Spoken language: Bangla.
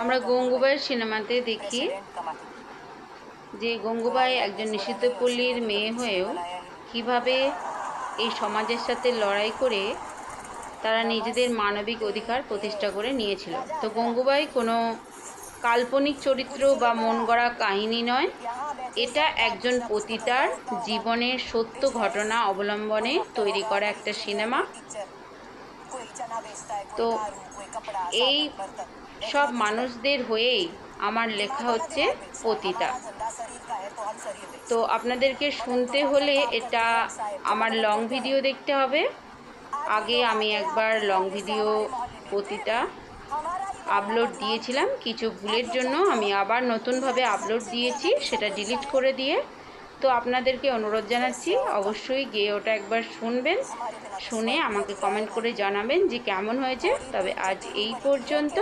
আমরা গঙ্গুবাই সিনেমাতে দেখি যে গঙ্গুবাই একজন নিষিদ্ধ পল্লীর মেয়ে হয়েও কীভাবে এই সমাজের সাথে লড়াই করে তারা নিজেদের মানবিক অধিকার প্রতিষ্ঠা করে নিয়েছিল। তো গঙ্গুবাই কোনো কাল্পনিক চরিত্র বা মন গড়া কাহিনী নয়। এটা একজন পতিতার জীবনের সত্য ঘটনা অবলম্বনে তৈরি করা একটা সিনেমা। তো এই সব মানুষদের হয়েই আমার লেখা হচ্ছে পতিতা। তো আপনাদেরকে শুনতে হলে এটা আমার লং ভিডিও দেখতে হবে। আগে আমি একবার লং ভিডিও পতিতা আপলোড দিয়েছিলাম। কিছু ভুলের জন্য আমি আবার নতুনভাবে আপলোড দিয়েছি, সেটা ডিলিট করে দিয়ে। তো আপনাদেরকে অনুরোধ জানাচ্ছি, অবশ্যই গিয়ে ওটা একবার শুনবেন, শুনে আমাকে কমেন্ট করে জানাবেন যে কেমন হয়েছে। তবে আজ এই পর্যন্ত।